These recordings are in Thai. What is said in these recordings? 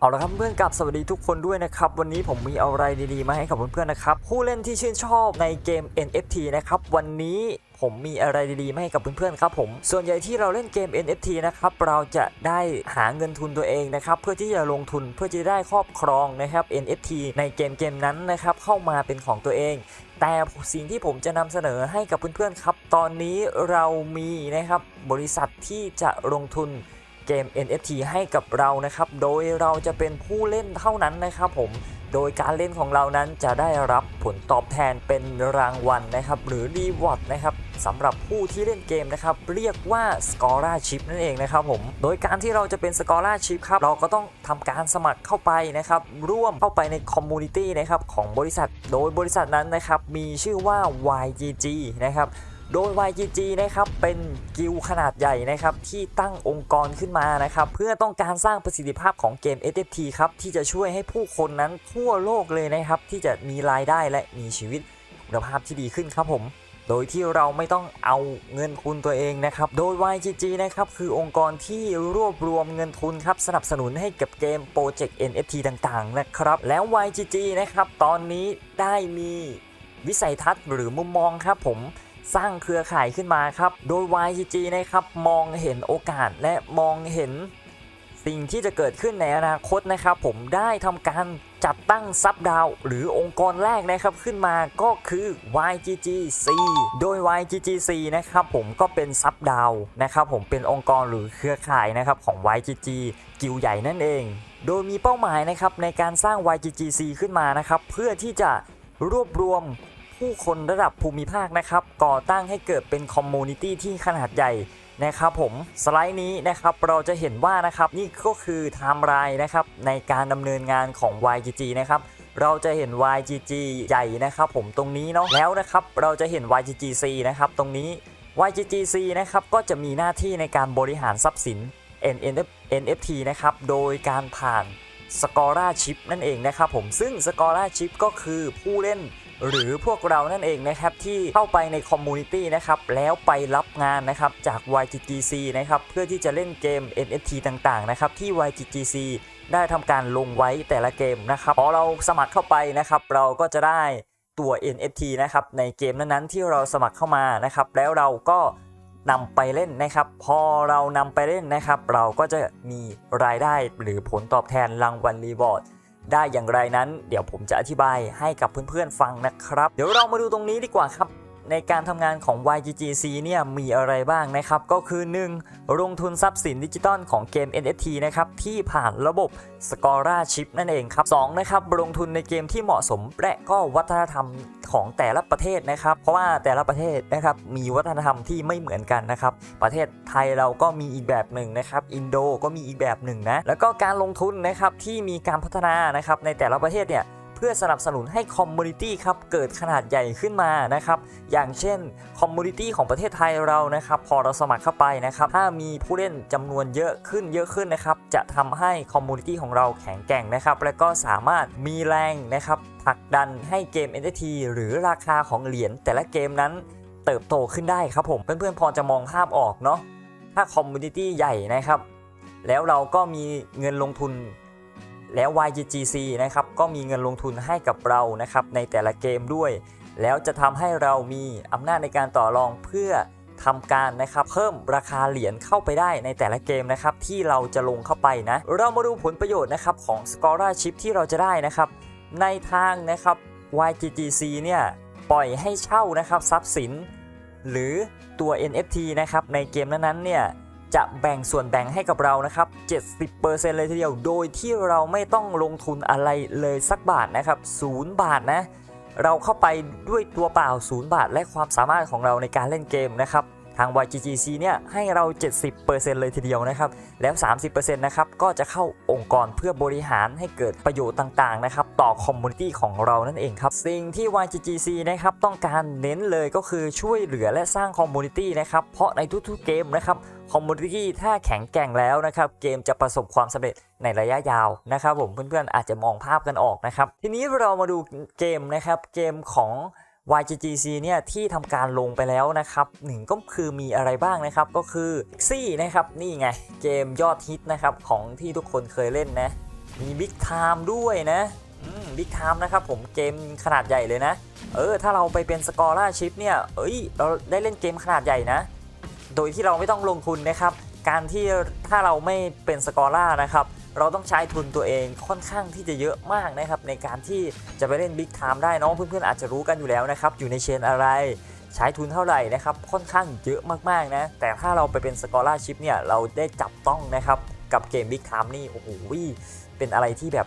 เอาละครับเพื่อนกับสวัสดีทุกคนด้วยนะครับ วันนี้ผมมีอะไรดีๆ มาให้กับเพื่อนๆนะครับ ผู้เล่นที่ชื่นชอบในเกม NFT นะครับ วันนี้ผมมีอะไรดีๆมาให้กับเพื่อนๆครับผม ส่วนใหญ่ที่เราเล่นเกม NFT นะครับ เราจะได้หาเงินทุนตัวเองนะครับ เพื่อที่จะลงทุนเพื่อจะได้ครอบครองนะครับ NFT ในเกมเกมนั้นนะครับ เข้ามาเป็นของตัวเอง แต่สิ่งที่ผมจะนำเสนอให้กับเพื่อนๆครับ ตอนนี้เรามีนะครับบริษัทที่จะลงทุน เกม NFT ให้กับเรานะครับ โดยเราจะเป็นผู้เล่นเท่านั้นนะครับผม โดยการเล่นของเรานั้นจะได้รับผลตอบแทนเป็นรางวัลนะครับ หรือรีวอร์ดนะครับสำหรับผู้ที่เล่นเกมนะครับ เรียกว่า Scholarship นั่นเองนะครับผม โดยการที่เราจะเป็น Scholarship ครับ เราก็ต้องทำการสมัครเข้าไปนะครับ ร่วมเข้าไปในคอมมูนิตี้นะครับของบริษัท โดยบริษัทนั้นนะครับ มีชื่อว่า YGG นะครับ โดย YGG นะครับเป็นกิลขนาดใหญ่นะครับที่ตั้งองค์กรขึ้นมานะครับเพื่อต้องการสร้างประสิทธิภาพของเกม NFT ครับที่จะช่วยให้ผู้คนนั้นทั่วโลกเลยนะครับที่จะมีรายได้และมีชีวิตคุณภาพที่ดีขึ้นครับผมโดยที่เราไม่ต้องเอาเงินทุนตัวเองนะครับ โดย YGG นะครับคือองค์กรที่รวบรวมเงินทุนครับสนับสนุนให้กับเกมโปรเจกต์ NFT ต่างๆนะครับแล้ว YGG นะครับตอนนี้ได้มีวิสัยทัศน์หรือมุมมองครับผม สร้างเครือข่ายขึ้นมาครับ โดย YGG นะครับมองเห็นโอกาสและมองเห็นสิ่งที่จะเกิดขึ้นในอนาคตนะครับผมได้ทำการจัดตั้งซับดาว หรือองค์กรแรกนะครับขึ้นมาก็คือ YGGC โดย YGGC นะครับผมก็เป็นซับดาวนะครับผมเป็นองค์กรหรือเครือข่ายนะครับของ YGG กิลใหญ่นั่นเอง โดยมีเป้าหมายนะครับในการสร้าง YGGC ขึ้นมานะครับเพื่อที่จะรวบรวม ผู้คนระดับภูมิภาคนะครับ ก่อตั้งให้เกิดเป็นคอมมูนิตี้ที่ขนาดใหญ่นะครับผมสไลด์นี้นะครับเราจะเห็นว่านะครับนี่ก็คือไทม์ไลน์นะครับในการดำเนินงานของ YGG นะครับเราจะเห็น YGG ใหญ่นะครับผมตรงนี้เนาะแล้วนะครับเราจะเห็น YGGC นะครับตรงนี้ YGGC นะครับก็จะมีหน้าที่ในการบริหารทรัพย์สิน NFT นะครับโดยการผ่าน สกอร่าชิพนั่นเองนะครับผมซึ่งสกอร่าชิพก็คือผู้เล่นหรือพวกเรานั่นเองนะครับที่เข้าไปในคอมมูนิตี้นะครับแล้วไปรับงานนะครับจาก YGGC นะครับเพื่อที่จะเล่นเกม NFT ต่างๆนะครับที่ YGGC ได้ทำการลงไว้แต่ละเกมนะครับพอเราสมัครเข้าไปนะครับเราก็จะได้ตัว NFT นะครับในเกมนั้นๆที่เราสมัครเข้ามานะครับแล้วเราก็ นำไปเล่นนะครับ พอเรานำไปเล่นนะครับ เราก็จะมีรายได้หรือผลตอบแทนรางวัลรีวอร์ดได้อย่างไรนั้น เดี๋ยวผมจะอธิบายให้กับเพื่อนๆฟังนะครับ เดี๋ยวเรามาดูตรงนี้ดีกว่าครับ ในการทำงานของ YGGC เนี่ยมีอะไรบ้างนะครับ ก็คือ 1. ลงทุนทรัพย์สินดิจิตอลของเกม NFT นะครับที่ผ่านระบบ s c o r a Chip นั่นเองครับ 2. นะครับลงทุนในเกมที่เหมาะสมและก็วัฒนธรรมของแต่ละประเทศนะครับ เพราะว่าแต่ละประเทศนะครับมีวัฒนธรรมที่ไม่เหมือนกันนะครับ ประเทศไทยเราก็มีอีกแบบหนึ่งนะครับ อินโดก็มีอีกแบบหนึ่งนะ แล้วก็การลงทุนนะครับที่มีการพัฒนานะครับในแต่ละประเทศเนี่ย เพื่อสนับสนุนให้คอมมูนิตี้ครับเกิดขนาดใหญ่ขึ้นมานะครับอย่างเช่นคอมมูนิตี้ของประเทศไทยเรานะครับพอเราสมัครเข้าไปนะครับถ้ามีผู้เล่นจำนวนเยอะขึ้นเยอะขึ้นนะครับจะทำให้คอมมูนิตี้ของเราแข็งแกร่งนะครับและก็สามารถมีแรงนะครับผลักดันให้เกม NFT หรือราคาของเหรียญแต่ละเกมนั้นเติบโตขึ้นได้ครับผมเพื่อนๆพอจะมองภาพออกเนาะถ้าคอมมูนิตี้ใหญ่นะครับแล้วเราก็มีเงินลงทุน แล้ว YGGC นะครับก็มีเงินลงทุนให้กับเรานะครับในแต่ละเกมด้วย แล้วจะทำให้เรามีอำนาจในการต่อรองเพื่อทำการนะครับเพิ่มราคาเหรียญเข้าไปได้ในแต่ละเกมนะครับที่เราจะลงเข้าไปนะ เรามาดูผลประโยชน์นะครับของ Scholarship ที่เราจะได้นะครับ ในทางนะครับ YGGC เนี่ยปล่อยให้เช่านะครับทรัพย์สิน หรือตัว NFT นะครับในเกมนั้นๆเนี่ย จะแบ่งส่วนแบ่งให้กับเรานะครับ 70%เลยทีเดียว โดยที่เราไม่ต้องลงทุนอะไรเลยสักบาทนะครับ 0 บาทนะ เราเข้าไปด้วยตัวเปล่า 0 บาท และความสามารถของเราในการเล่นเกมนะครับ ทาง YGGC เนี่ยให้เรา 70%เลยทีเดียวนะครับ แล้ว 30%นะครับก็จะเข้าองค์กรเพื่อบริหารให้เกิดประโยชน์ต่างๆนะครับต่อคอมมูนิตี้ของเรานั่นเองครับ สิ่งที่ YGGC นะครับต้องการเน้นเลยก็คือช่วยเหลือและสร้างคอมมูนิตี้นะครับเพราะในทุกๆเกมนะครับคอมมูนิตี้ถ้าแข็งแกร่งแล้วนะครับเกมจะประสบความสำเร็จในระยะยาวนะครับผมเพื่อนๆอาจจะมองภาพกันออกนะครับทีนี้เรามาดูเกมนะครับเกมของ YGGC เนี่ยที่ทำการลงไปแล้วนะครับหนึ่งก็คือมีอะไรบ้างนะครับก็คือซี่นะครับนี่ไงเกมยอดฮิตนะครับของที่ทุกคนเคยเล่นนะ มีบิ๊กไทม์ด้วยนะบิ๊กไทม์นะครับผมเกมขนาดใหญ่เลยนะ เออ ถ้าเราไปเป็นสกอร่าชิพเนี่ย เอ้ย เราได้เล่นเกมขนาดใหญ่นะ โดยที่เราไม่ต้องลงทุนนะครับ การที่ถ้าเราไม่เป็นสกอร่านะครับ เราต้องใช้ทุนตัวเองค่อนข้างที่จะเยอะมากนะครับในการที่จะไปเล่นบิ๊กไทม์ได้น้องเพื่อนๆอาจจะรู้กันอยู่แล้วนะครับอยู่ในเชนอะไรใช้ทุนเท่าไหร่นะครับค่อนข้างเยอะมากๆนะแต่ถ้าเราไปเป็นสกอร่าชิพเนี่ยเราได้จับต้องนะครับกับเกมบิ๊กไทม์นี่โอ้โหเป็นอะไรที่แบบ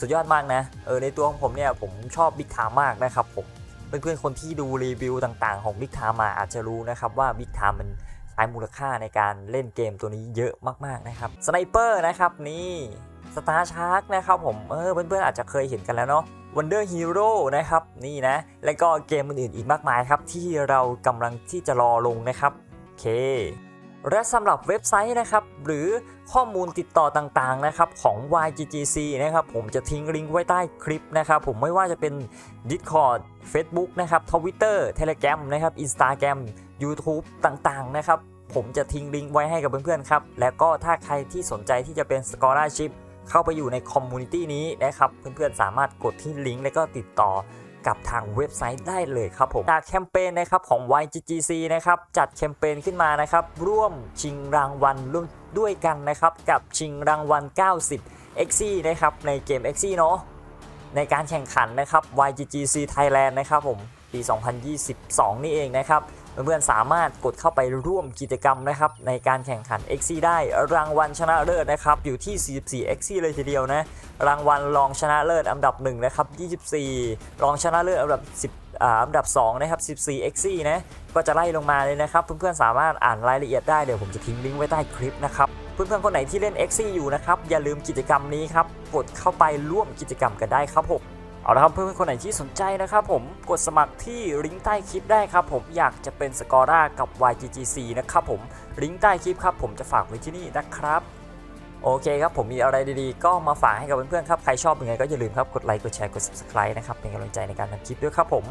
สุดยอดมากนะเออในตัวของผมเนี่ยผมชอบบิ๊กไทม์มากนะครับผมเพื่อนๆคนที่ดูรีวิวต่างๆของ Big Time มาอาจจะรู้นะครับว่า Big Time มัน ช้มูลค่าในการเล่นเกมตัวนี้เยอะมากๆนะครับสไนเปอร์นะครับนี่สตาร์ชาร์กนะครับผมเออเพื่อนๆอาจจะเคยเห็นกันแล้วเนาะ Wonder Hero นะครับนี่นะ แล้วก็เกมอื่นๆอีกมากมายครับ ที่เรากำลังที่จะรอลงนะครับโอเค และสำหรับเว็บไซต์นะครับ หรือข้อมูลติดต่อต่างๆนะครับของ YGGC นะครับผมจะทิ้งลิงก์ไว้ใต้คลิปนะครับผมไม่ว่าจะเป็น Discord Facebook นะครับ Twitter Telegram นะครับ Instagram YouTube ต่างๆนะครับผมจะทิ้งลิงก์ไว้ให้กับเพื่อนๆครับ แล้วก็ถ้าใครที่สนใจที่จะเป็น Scholarship เข้าไปอยู่ในคอมมูนิตี้นี้นะครับ เพื่อนๆสามารถกดที่ลิงก์แล้วก็ติดต่อกับทางเว็บไซต์ได้เลยครับผมจากแคมเปญนะครับของ YGGC นะครับจัดแคมเปญขึ้นมานะครับ ร่วมชิงรางวัลร่วมด้วยกันนะครับ กับชิงรางวัล 90 x นะครับในเกม x เนาะในการแข่งขันนะครับ YGGC Thailand นะครับผมปี 2022 นี่เองนะครับ เพื่อนๆสามารถกดเข้าไปร่วมกิจกรรมนะครับในการแข่งขัน x ได้รางวัลชนะเลิศนะครับอยู่ที่ 44 x เลยทีเดียวนะรางวัลรองชนะเลิศอันดับ1นะครับ24 รองชนะเลิศอันดับ 10อันดับ 2 นะครับ 14 x นะ ก็จะไล่ลงมาเลยนะครับ เพื่อนๆ สามารถอ่านรายละเอียดได้ เดี๋ยวผมจะทิ้งลิงก์ไว้ใต้คลิปนะครับ เพื่อนๆ คนไหนที่เล่น x อยู่นะครับ อย่าลืมกิจกรรมนี้ครับ กดเข้าไปร่วมกิจกรรมกันได้ครับผม เอาละครับเพื่อนๆคนไหนที่สนใจนะครับผมกดสมัครที่ลิงก์ใต้คลิปได้ครับผมอยากจะเป็นสกอร่ากับ YGGC นะครับผมลิงก์ใต้คลิปครับผมจะฝากไว้ที่นี่นะครับโอเคครับผมมีอะไรดีๆ ก็มาฝากให้กับเพื่อนๆครับ ใครชอบยังไงก็อย่าลืมครับ กดไลค์ กดแชร์ กด subscribe นะครับ เป็นกำลังใจในการทำคลิปด้วยครับผม